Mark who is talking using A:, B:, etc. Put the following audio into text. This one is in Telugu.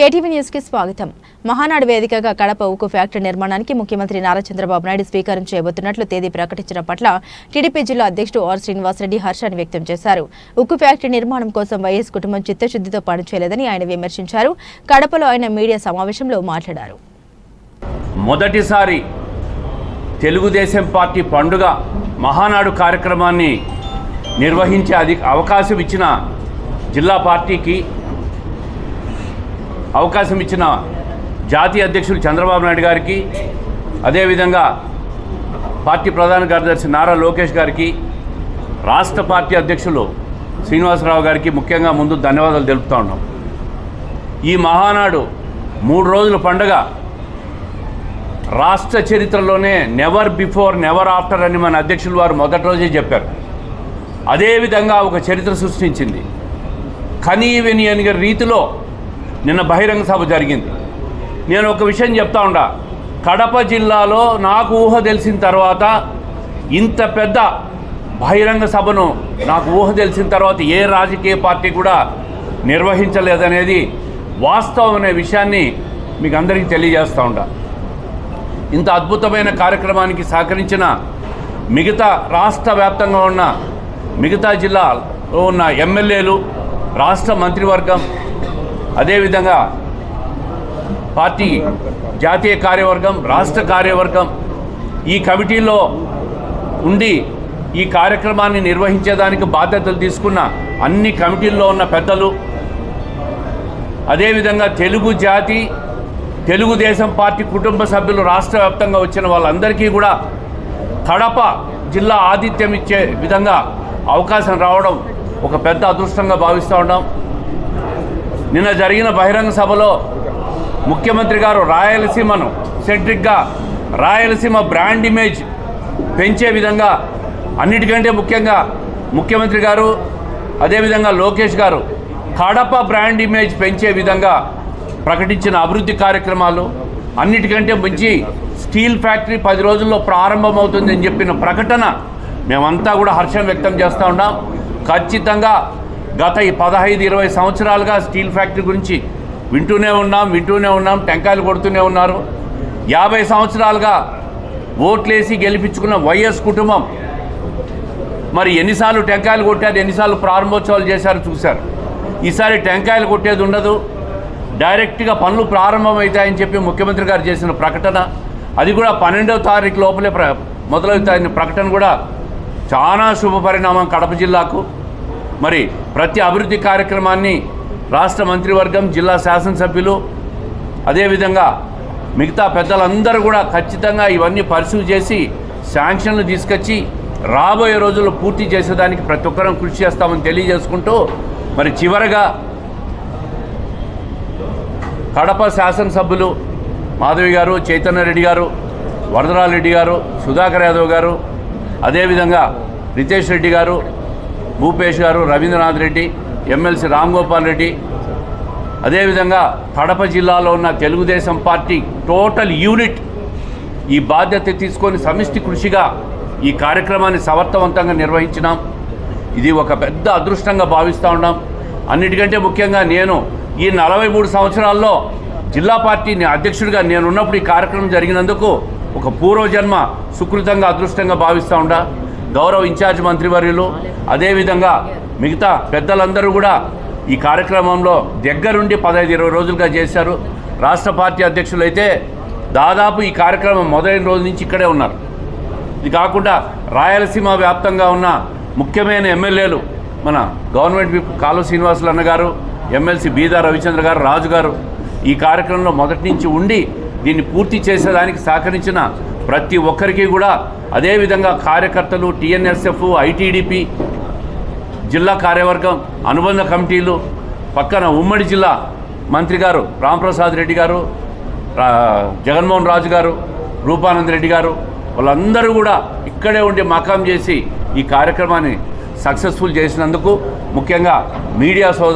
A: కేటీవీ న్యూస్కి స్వాగతం. మహానాడు వేదికగా కడప ఉక్కు ఫ్యాక్టరీ నిర్మాణానికి ముఖ్యమంత్రి నారా చంద్రబాబు నాయుడు స్వీకారం చేయబోతున్నట్లు తేదీ ప్రకటించడం పట్ల టీడీపీ జిల్లా అధ్యక్షుడు ఆర్ శ్రీనివాసరెడ్డి హర్షాన్ని వ్యక్తం చేశారు. ఉక్కు ఫ్యాక్టరీ నిర్మాణం కోసం వైఎస్ కుటుంబం చిత్తశుద్దితో పనిచేయలేదని ఆయన విమర్శించారు. కడపలో ఆయన మీడియా సమావేశంలో మాట్లాడారు.
B: మొదటిసారి తెలుగుదేశం పార్టీ పండుగ మహానాడు కార్యక్రమాన్ని నిర్వహించే అది అవకాశం ఇచ్చిన జిల్లా పార్టీకి అవకాశం ఇచ్చిన జాతీయ అధ్యక్షులు చంద్రబాబు నాయుడు గారికి అదేవిధంగా పార్టీ ప్రధాన కార్యదర్శి నారా లోకేష్ గారికి రాష్ట్ర పార్టీ అధ్యక్షులు శ్రీనివాసరావు గారికి ముఖ్యంగా ముందు ధన్యవాదాలు తెలుపుతా ఉన్నాం. ఈ మహానాడు మూడు రోజుల పండగ. రాష్ట్ర చరిత్రలోనే నెవర్ బిఫోర్ నెవర్ ఆఫ్టర్ అని మన అధ్యక్షులు వారు మొదటి రోజే చెప్పారు. అదేవిధంగా ఒక చరిత్ర సృష్టించింది. కనీ విని రీతిలో నిన్న బహిరంగ సభ జరిగింది. నేను ఒక విషయం చెప్తా ఉండా. కడప జిల్లాలో నాకు ఊహ తెలిసిన తర్వాత ఇంత పెద్ద బహిరంగ సభను నాకు ఊహ తెలిసిన తర్వాత ఏ రాజకీయ పార్టీ కూడా నిర్వహించలేదనేది వాస్తవం అనే విషయాన్ని మీకు అందరికీ తెలియజేస్తూ ఉండ. ఇంత అద్భుతమైన కార్యక్రమానికి సహకరించిన మిగతా రాష్ట్ర వ్యాప్తంగా ఉన్న మిగతా జిల్లాలో ఉన్న ఎమ్మెల్యేలు రాష్ట్ర మంత్రివర్గం అదేవిధంగా పార్టీ జాతీయ కార్యవర్గం రాష్ట్ర కార్యవర్గం ఈ కమిటీలో ఉండి ఈ కార్యక్రమాన్ని నిర్వహించేదానికి బాధ్యతలు తీసుకున్న అన్ని కమిటీల్లో ఉన్న పెద్దలు అదేవిధంగా తెలుగు జాతి తెలుగుదేశం పార్టీ కుటుంబ సభ్యులు రాష్ట్ర వ్యాప్తంగా వచ్చిన వాళ్ళందరికీ కూడా కడప జిల్లా ఆతిథ్యం ఇచ్చే విధంగా అవకాశం రావడం ఒక పెద్ద అదృష్టంగా భావిస్తూ ఉన్నాం. నిన్న జరిగిన బహిరంగ సభలో ముఖ్యమంత్రి గారు రాయలసీమను సెంట్రిక్గా రాయలసీమ బ్రాండ్ ఇమేజ్ పెంచే విధంగా అన్నిటికంటే ముఖ్యంగా ముఖ్యమంత్రి గారు అదేవిధంగా లోకేష్ గారు కడప బ్రాండ్ ఇమేజ్ పెంచే విధంగా ప్రకటించిన అభివృద్ధి కార్యక్రమాలు అన్నిటికంటే మంచి స్టీల్ ఫ్యాక్టరీ పది రోజుల్లో ప్రారంభమవుతుందని చెప్పిన ప్రకటన మేమంతా కూడా హర్షం వ్యక్తం చేస్తూ ఉన్నాం. ఖచ్చితంగా గత ఈ పదహైదు ఇరవై సంవత్సరాలుగా స్టీల్ ఫ్యాక్టరీ గురించి వింటూనే ఉన్నాం వింటూనే ఉన్నాం టెంకాయలు కొడుతూనే ఉన్నారు. యాభై సంవత్సరాలుగా ఓట్లేసి గెలిపించుకున్న వైఎస్ కుటుంబం మరి ఎన్నిసార్లు టెంకాయలు కొట్టారు ఎన్నిసార్లు ప్రారంభోత్సవాలు చేశారు చూశారు. ఈసారి టెంకాయలు కొట్టేది ఉండదు. డైరెక్ట్గా పనులు ప్రారంభమవుతాయని చెప్పి ముఖ్యమంత్రి గారు చేసిన ప్రకటన. అది కూడా పన్నెండవ తారీఖు లోపలే ప్ర మొదలవుతాయని ప్రకటన కూడా చాలా శుభ పరిణామం కడప జిల్లాకు. మరి ప్రతి అభివృద్ధి కార్యక్రమాన్ని రాష్ట్ర మంత్రివర్గం జిల్లా శాసనసభ్యులు అదేవిధంగా మిగతా పెద్దలందరూ కూడా ఖచ్చితంగా ఇవన్నీ పరిశీలి చేసి శాంక్షన్లు తీసుకొచ్చి రాబోయే రోజుల్లో పూర్తి చేసేదానికి ప్రతి ఒక్కరం కృషి చేస్తామని తెలియజేసుకుంటూ మరి చివరగా కడప శాసనసభ్యులు మాధవి గారు చైతన్య రెడ్డి గారు వరదరాల్ రెడ్డి గారు సుధాకర్ యాదవ్ గారు అదేవిధంగా రితేష్ రెడ్డి గారు భూపేష్ గారు రవీంద్రనాథ్ రెడ్డి ఎమ్మెల్సీ రామ్ గోపాల్ రెడ్డి. అదేవిధంగా కడప జిల్లాలో ఉన్న తెలుగుదేశం పార్టీ టోటల్ యూనిట్ ఈ బాధ్యత తీసుకొని సమిష్టి కృషిగా ఈ కార్యక్రమాన్ని సమర్థవంతంగా నిర్వహించినాం. ఇది ఒక పెద్ద అదృష్టంగా భావిస్తూ ఉన్నాం. అన్నిటికంటే ముఖ్యంగా నేను ఈ నలభై మూడు సంవత్సరాల్లో జిల్లా పార్టీ అధ్యక్షుడిగా నేను ఉన్నప్పుడు ఈ కార్యక్రమం జరిగినందుకు ఒక పూర్వజన్మ సుకృతంగా అదృష్టంగా భావిస్తూ ఉండా. గౌరవ ఇన్ఛార్జ్ మంత్రివర్యులు అదేవిధంగా మిగతా పెద్దలందరూ కూడా ఈ కార్యక్రమంలో దగ్గరుండి పదహైదు ఇరవై రోజులుగా చేశారు. రాష్ట్ర పార్టీ అధ్యక్షులు అయితే దాదాపు ఈ కార్యక్రమం మొదలైన రోజు నుంచి ఇక్కడే ఉన్నారు. ఇది కాకుండా రాయలసీమ వ్యాప్తంగా ఉన్న ముఖ్యమైన ఎమ్మెల్యేలు మన గవర్నమెంట్ విప్ కాలువ శ్రీనివాసులు అన్న గారు ఎమ్మెల్సీ బీదా రవిచంద్ర గారు రాజు గారు ఈ కార్యక్రమంలో మొదటి నుంచి ఉండి దీన్ని పూర్తి చేసేదానికి సహకరించిన ప్రతి ఒక్కరికి కూడా అదేవిధంగా కార్యకర్తలు టీఎన్ఎస్ఎఫ్ ఐటీడీపీ జిల్లా కార్యవర్గం అనుబంధ కమిటీలు పక్కన ఉమ్మడి జిల్లా మంత్రి గారు రాంప్రసాద్ రెడ్డి గారు రా- జగన్మోహన్ రాజు గారు రూపానంద్ రెడ్డి గారు వాళ్ళందరూ కూడా ఇక్కడే ఉండి మకాం చేసి ఈ కార్యక్రమాన్ని సక్సెస్ఫుల్ చేసినందుకు ముఖ్యంగా మీడియా సోదరు